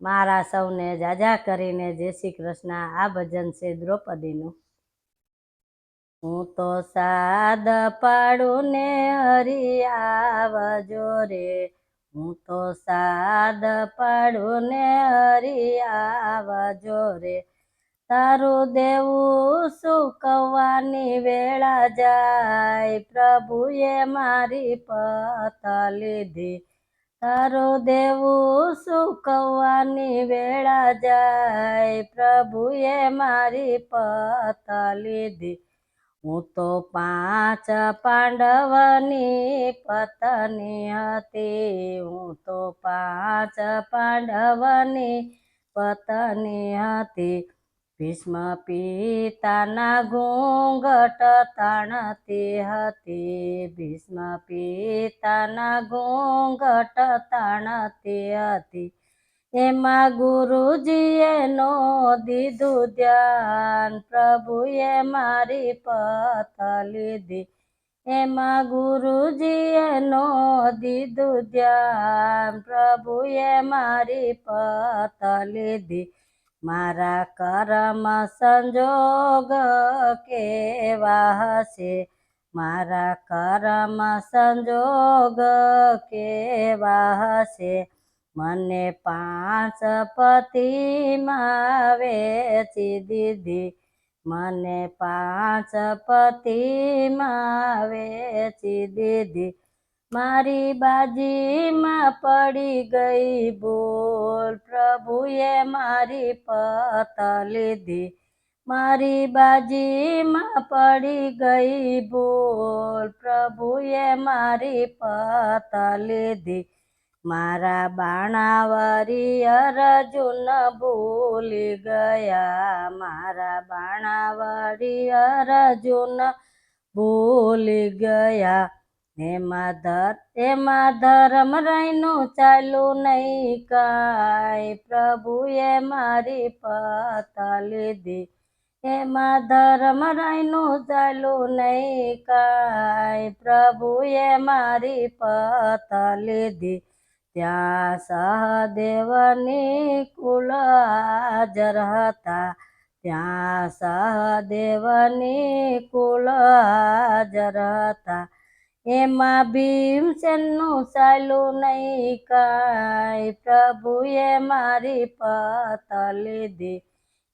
મારા સૌને જાજા કરીને જય શ્રી કૃષ્ણ. આ ભજન છે દ્રૌપદીનું. હું તો સાદ પાડું ને હરી આવજો રે. હું તો સાદ પાડું ને હરી આવજો રે. તારું દેવું સુકવવાની વેળા જાય? પ્રભુએ મારી પત લીધી. તારું દેવું સુકવવાની વેળા જાય. પ્રભુએ મારી પત લીધી. હું તો પાંચ પાંડવની પત્ની હતી. હું તો પાંચ પાંડવની પત્ની હતી. ભીષ્મ પિતાના ઘોંઘટ તાણતી હતી. ભીષ્મ પિતાના ઘોંઘટ તાણતી હતી. એમાં ગુરુજીએ નો દીધું ધ્યાન. પ્રભુએ મારી પથ લીધી. એમાં ગુરુજીએ નો દીધું ધ્યાન. પ્રભુએ મારી પથ લીધી. મારા કરમ સંજોગ કેવા હશે? મારા કરમ સંજોગ કેવા હશે? મને પાંચ પતિમાં વેચી દીધી. મને પાંચ પતિમાં વેચી દીધી. મારી બાજીમાં પડી ગઈ બોલ પ્રભુએ મારી પત લીધી. મારી બાજીમાં પડી ગઈ બોલ પ્રભુએ મારી પત લીધી. મારા બાણાવારી અર્જુન ભૂલી ગયા. મારા બાણાવરી અર્જુન ભૂલી ગયા. એમાં ધર એમાં ધર્મ રહીનું ચાલ્યું નહીં કાય પ્રભુએ મારી પત લીધી. એમાં ધર્મ રહીનું ચાલ્યું નહીં કાય પ્રભુએ મારી પત લીધી. ત્યાં સહદેવની કુલ હાજર હતા. ત્યાં સહદેવની કુલ હાજર હતા. એમાં ભીમસેનનું ચાલ્યું નહીં કાંઈ પ્રભુએ મારી પત લીધી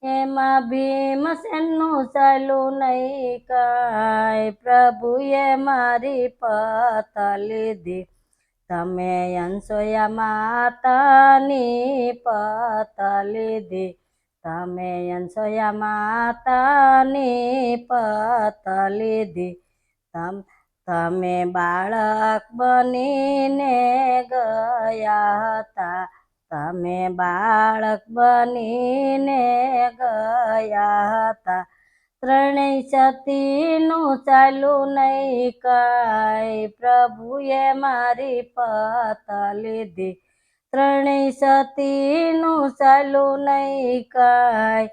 એમાં ભીમસેનનું ચાલ્યું નહીં કાંઈ પ્રભુએ મારી પત લીધી તમે અંશોયા માતાની પત લીધી તમે અંશોયા માતાની પત લીધી તમ તમે બાળક બનીને ગયા હતા તમે બાળક બનીને ગયા હતા ત્રણેય સતીનું ચાલ્યું નહીં કાંઈ, પ્રભુએ મારી પત લીધી. ત્રણેય સતીનું ચાલ્યું નહીં કાંઈ,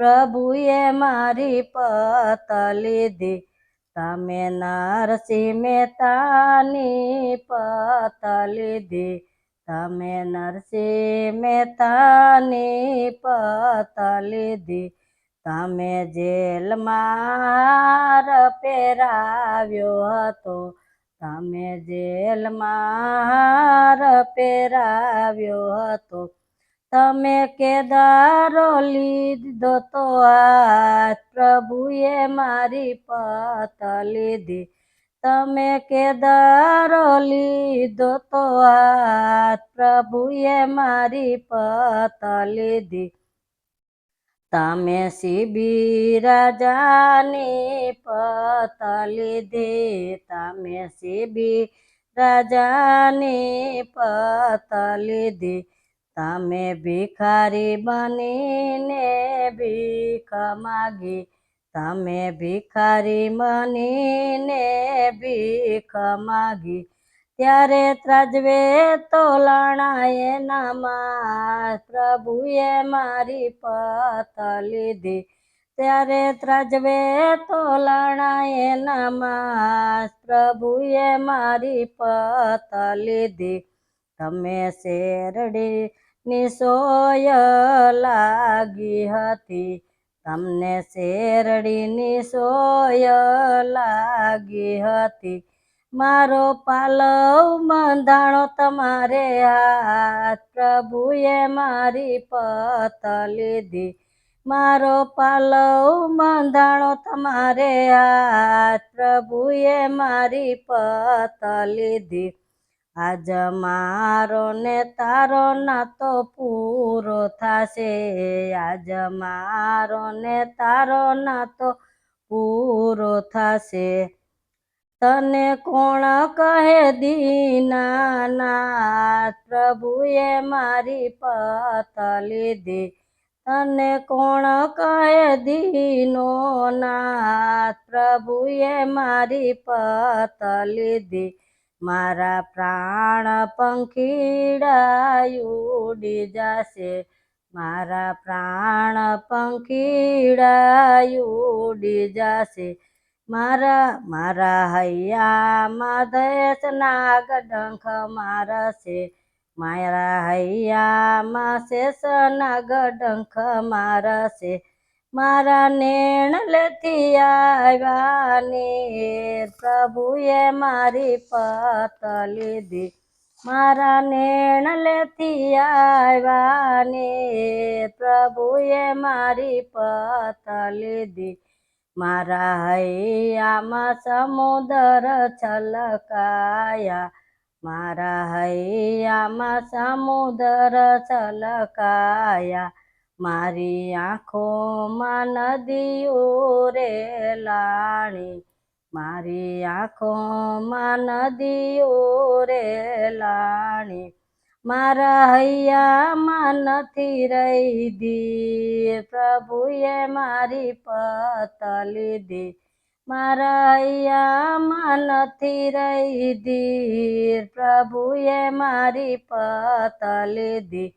પ્રભુએ મારી પત લીધી. તમે નરસિંહ મહેતાની પત લીધી. તમે નરસિંહ મહેતાની પત લીધી. તમે જેલમાં હાર પહેરાવ્યો હતો. તમે જેલમાં હાર પહેરાવ્યો હતો. તમે કેદારો લીધો તો હાથ પ્રભુએ મારી પત લીધી. તમે કેદારો લીધો તો હાથ પ્રભુએ મારી પત લીધી. તમે શિબી રાજાની પત લીધી. તમે શિબી રાજાની પત લીધી. તમે ભિખારી બનીને ભીખ માગી, તમે ભિખારી બનીને ભીખ માગી. ત્યારે ત્રાજવે તો લણાએ નામાં, પ્રભુએ મારી પત લીધી. ત્યારે ત્રાજવે તો લણાએ નામાં, પ્રભુએ મારી પત લીધી. તમે શેરડી નિસોય લાગી હતી. તમને શેરડીની સોય લાગી હતી. મારો પાલવ બંધાણો તમારે હાથ પ્રભુએ મારી પત લીધી. મારો પાલવ બંધાણો તમારે હાથ પ્રભુએ મારી પત લીધી. આજ મારો ને તારો નાતો પૂરો થાશે. આજ મારો ને તારો નાતો પૂરો થશે. તને કોણ કહે દીનાનાથ? પ્રભુએ મારી પત લીધી. તને કોણ કહે દીનો નાથ પ્રભુએ મારી પત લીધી. મારા પ્રાણ પંખીડા ઉડી જશે મારા પ્રાણ પંખીડા ઉડી જશે મારા મારા હૈયામાં દયસ નાગ ડંખ મારશે. મારા હૈયામાં શેષ નાગ ડંખ મારશે. મારા નેણ લેતી આવ્યા ને પ્રભુએ મારી પત લીધી. મારા નેણ લેતી આવ્યા ને પ્રભુએ મારી પત લીધી. મારા હૈયામાં સમુદર છલકાયા. મારા હૈયામાં સમુદર છલકાયા. મારી આંખોમાં નદીઓ રે લાણી. મારી આંખોમાં નદીઓ રે લાણી. મારા હૈયામાં નથી રહી દી. પ્રભુએ મારી પત લીધી. મારા હૈયામાં નથી રહી દી. પ્રભુએ મારી પત લીધી.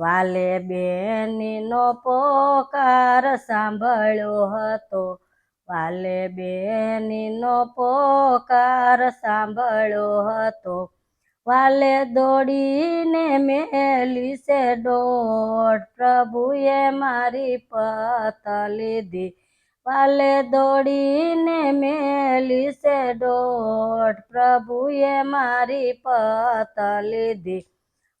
વાલે બેનીનો પોકાર સાંભળ્યો હતો. વાલે બેનીનો પોકાર સાંભળ્યો હતો. વાલે દોડીને મેલી છે દોડ. પ્રભુએ મારી પત લીધી. વાલે દોડીને મેલી છે દોડ. પ્રભુએ મારી પત લીધી.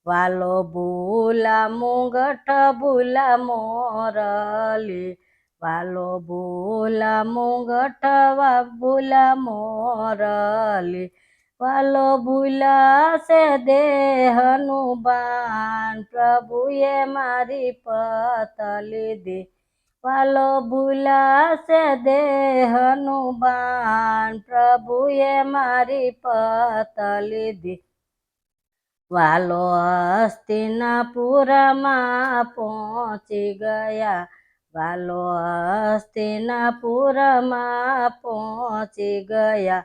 વાલો ભૂલા મુંગઠ ભૂલા મોરલી. વાલો ભૂલા મુંગઠ ભૂલા મોરલી. વાલો ભૂલાશે દેહનું બાન પ્રભુએ મારી પતલી દે વાલો ભૂલાશે દેહનું બાન પ્રભુએ મારી પતલી લીધી. વાલો હસ્તિનાપુરમાં પહોંચી ગયા. વાલો હસ્તિનાપુરમાં પહોંચી ગયા.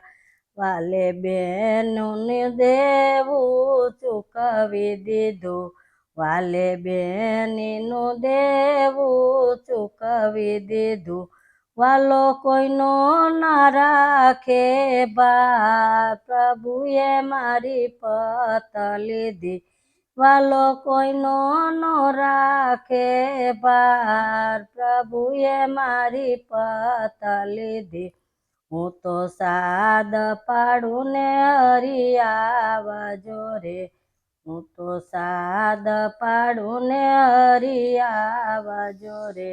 વાલે બેનું દેવું ચૂકવી દીધું. વાલે બેનીનું દેવું ચૂકવી દીધું. વાલો કોઈનો ના રાખે બા પ્રભુએ મારી પત લીધી. વાલો કોઈનો નો રાખે બાર. પ્રભુએ મારી પત લીધી. હું તો સાદ પાડું ને હરિયાવજો જોરે. હું તો સાદ પાડું ને હરિયાવજો રે